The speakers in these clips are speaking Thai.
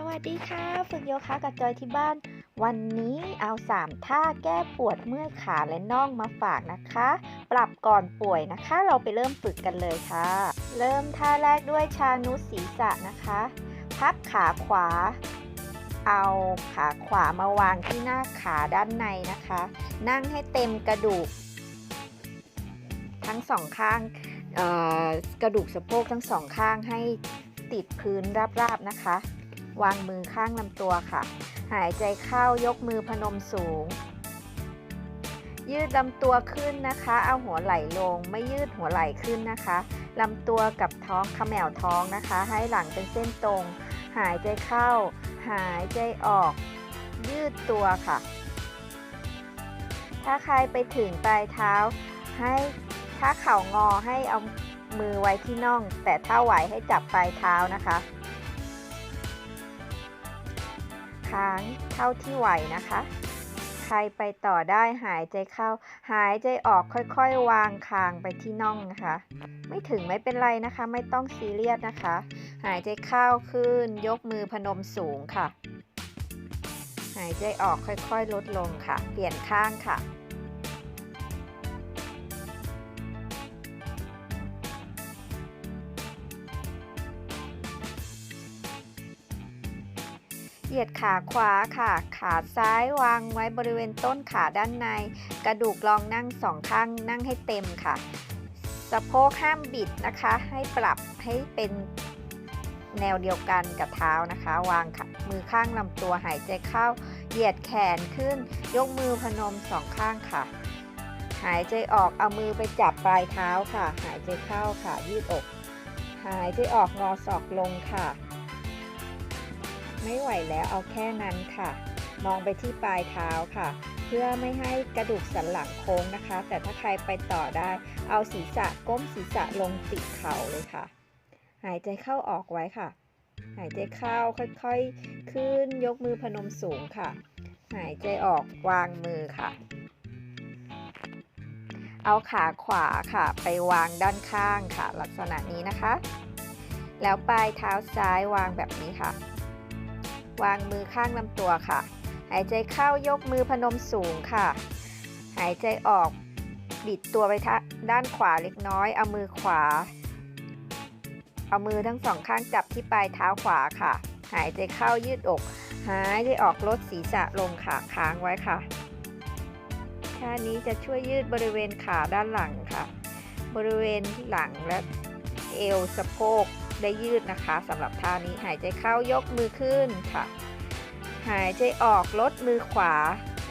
สวัสดีค่ะ ฝึกโยคะกับจอยที่บ้าน วันนี้เอา 3 ท่าแก้ปวดเมื่อยขาและน่องมาฝากนะคะ ปรับก่อนป่วยนะคะ เราไปเริ่มฝึกกันเลยค่ะ เริ่มท่าแรกด้วยชานุศีรษะนะคะ พับขาขวา เอาขาขวามาวางที่หน้าขาด้านในนะคะ นั่งให้เต็มกระดูก ทั้งสองข้างกระดูกสะโพกทั้งสองข้างให้ติดพื้นราบๆนะคะ วางมือข้างลำตัวค่ะ หายใจเข้ายกมือพนมสูง ยืดลำตัวขึ้นนะคะ เอาหัวไหล่ลง ไม่ยืดหัวไหล่ขึ้นนะคะลำตัวกับท้องขมแมวท้องนะคะ ให้หลังเป็นเส้นตรง หายใจเข้า หายใจออก ยืดตัวค่ะ ถ้าใครไปถึงปลายเท้า ให้ถ้าเข่างอให้เอามือไว้ที่น่อง แต่ถ้าไหวให้จับปลายเท้านะคะ ค้างเท่าที่ไหวนะคะ ใครไปต่อได้หายใจเข้า หายใจออกค่อยๆ วางคางไปที่น่องนะคะ ไม่ถึงไม่เป็นไรนะคะ ไม่ต้องซีเรียสนะคะ หายใจเข้าขึ้น ยกมือพนมสูงค่ะ หายใจออกค่อยๆ ลดลงค่ะ เปลี่ยนข้างค่ะ เหยียดขาขวาค่ะ ขาซ้ายวางไว้บริเวณต้นขาด้านใน กระดูกรองนั่งสองข้างนั่งให้เต็มค่ะ สะโพกห้ามบิดนะคะ ให้ปรับให้เป็นแนวเดียวกันกับเท้านะคะ วางค่ะมือข้างลำตัวหายใจเข้า เหยียดแขนขึ้น ยกมือพนมสองข้างค่ะ หายใจออกเอามือไปจับปลายเท้าค่ะ หายใจเข้าค่ะยืดอก หายใจออกงอศอกลงค่ะ ไม่ไหวแล้วเอาแค่นั้นค่ะ มองไปที่ปลายเท้าค่ะ เพื่อไม่ให้กระดูกสันหลังโค้งนะคะ แต่ถ้าใครไปต่อได้ เอาศีรษะก้มศีรษะลงติดเข่าเลยค่ะ หายใจเข้าออกไว้ค่ะ หายใจเข้าค่อยๆ ขึ้นยกมือพนมสูงค่ะ หายใจออกวางมือค่ะ เอาขาขวาค่ะ ไปวางด้านข้างค่ะ ลักษณะนี้นะคะแล้วปลายเท้าซ้ายวางแบบนี้ค่ะ วางมือข้างลำตัวค่ะ หายใจเข้ายกมือพนมสูงค่ะ หายใจออกบิดตัวไปทด้านขวาเล็กน้อย เอามือขวา เอามือทั้งสองข้างจับที่ปลายเท้าขวาค่ะ หายใจเข้ายืดอก หายใจออกลดศีรษะลงค่ะค้างไว้ค่ะท่านี้จะช่วยยืดบริเวณขาด้านหลังค่ะ บริเวณหลังและเอวสะโพก ได้ยืดนะคะสำหรับท่านี้หายใจเข้ายกมือขึ้นค่ะ หายใจออกลดมือขวา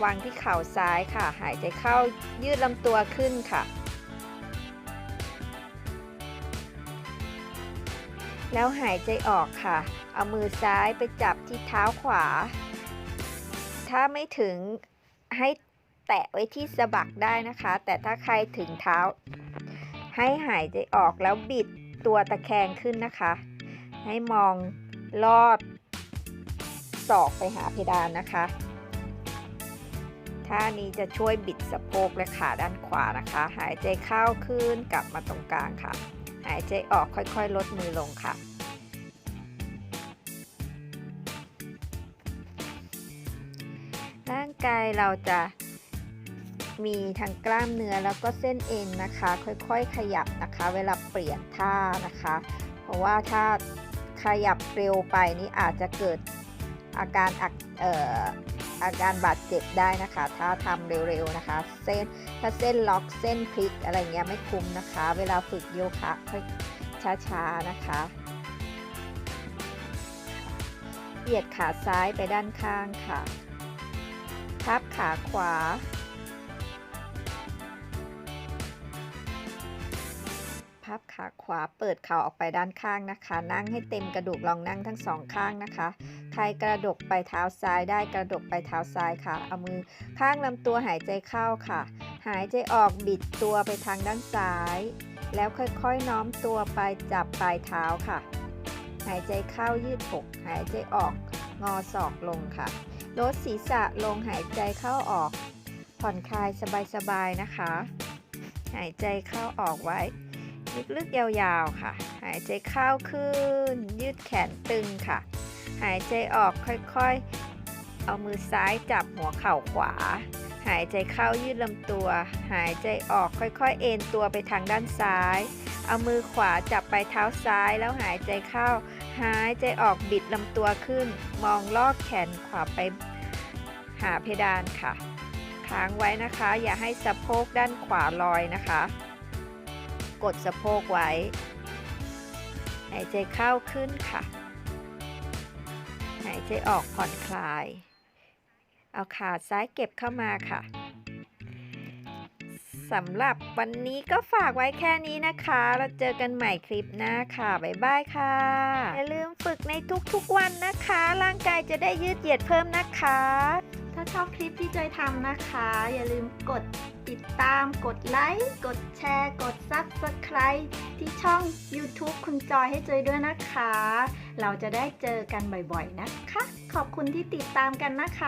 วางที่เข่าซ้ายค่ะ หายใจเข้ายืดลำตัวขึ้นค่ะ แล้วหายใจออกค่ะ เอามือซ้ายไปจับที่เท้าขวา ถ้าไม่ถึงให้แตะไว้ที่สะบักได้นะคะ แต่ถ้าใครถึงเท้า ให้หายใจออกแล้วบิด ตัวตะแคงขึ้นนะคะ ให้มองลอดศอกไปหาเพดานนะคะท่านี้จะช่วยบิดสะโพกและขาด้านขวานะคะ หายใจเข้าขึ้นกลับมาตรงกลางค่ะ หายใจออกค่อยๆ ลดมือลงค่ะ ร่างกายเราจะ มีทั้งกล้ามเนื้อแล้วก็เส้นเอ็นนะคะ ค่อยๆ ขยับนะคะ เวลาเปลี่ยนท่านะคะ เพราะว่าถ้าขยับเร็วไปนี่อาจจะเกิดอาการอักเอ่ออาการบาดเจ็บได้นะคะ ถ้าทำเร็วๆนะคะ เส้นถ้าเส้นล็อกเส้นพลิกอะไรเงี้ยไม่คุ้มนะคะ เวลาฝึกโยคะค่อยช้าๆนะคะเหยียดขาซ้ายไปด้านข้างค่ะ พับขาขวา บขาขวาเปิดเข่าออกไปด้านข้างนะคะ นั่งให้เต็มกระดูกลองนั่งทั้งสองข้างนะคะ ใครกระดกไปเท้าซ้ายได้กระดกไปเท้าซ้ายค่ะ เอามือข้างลำตัวหายใจเข้าค่ะ หายใจออกบิดตัวไปทางด้านซ้าย แล้วค่อยๆน้อมตัวไปจับปลายเท้าค่ะ หายใจเข้ายืดอกหายใจออกงอศอกลงค่ะลดศีรษะลงหายใจเข้าออก ผ่อนคลายสบายๆนะคะ หายใจเข้าออกไว้ ลึกๆ ยาวๆ ค่ะ หายใจเข้าขึ้น ยืดแขนตึงค่ะ หายใจออกค่อยๆ เอามือซ้ายจับหัวเข่าขวา หายใจเข้ายืดลำตัว หายใจออกค่อยๆ เอ็นตัวไปทางด้านซ้าย เอามือขวาจับไปเท้าซ้ายแล้วหายใจเข้า หายใจออกบิดลำตัวขึ้น มองลอกแขนขวาไปหาเพดานค่ะค้างไว้นะคะ อย่าให้สะโพกด้านขวาลอยนะคะ กดสะโพกไว้ หายใจเข้าขึ้นค่ะ หายใจออกผ่อนคลาย เอาขาซ้ายเก็บเข้ามาค่ะสำหรับวันนี้ก็ฝากไว้แค่นี้นะคะ เราเจอกันใหม่คลิปหน้าค่ะ บ๊ายบายค่ะ อย่าลืมฝึกในทุกๆวันนะคะ ร่างกายจะได้ยืดเหยียดเพิ่มนะคะ ถ้าชอบคลิปที่จอยทำนะคะ อย่าลืมกด ติดตาม กดไลค์ กดแชร์ กด Subscribe ที่ช่อง YouTube คุณจอยให้จอยด้วยนะคะ เราจะได้เจอกันบ่อยๆนะคะ ขอบคุณที่ติดตามกันนะคะ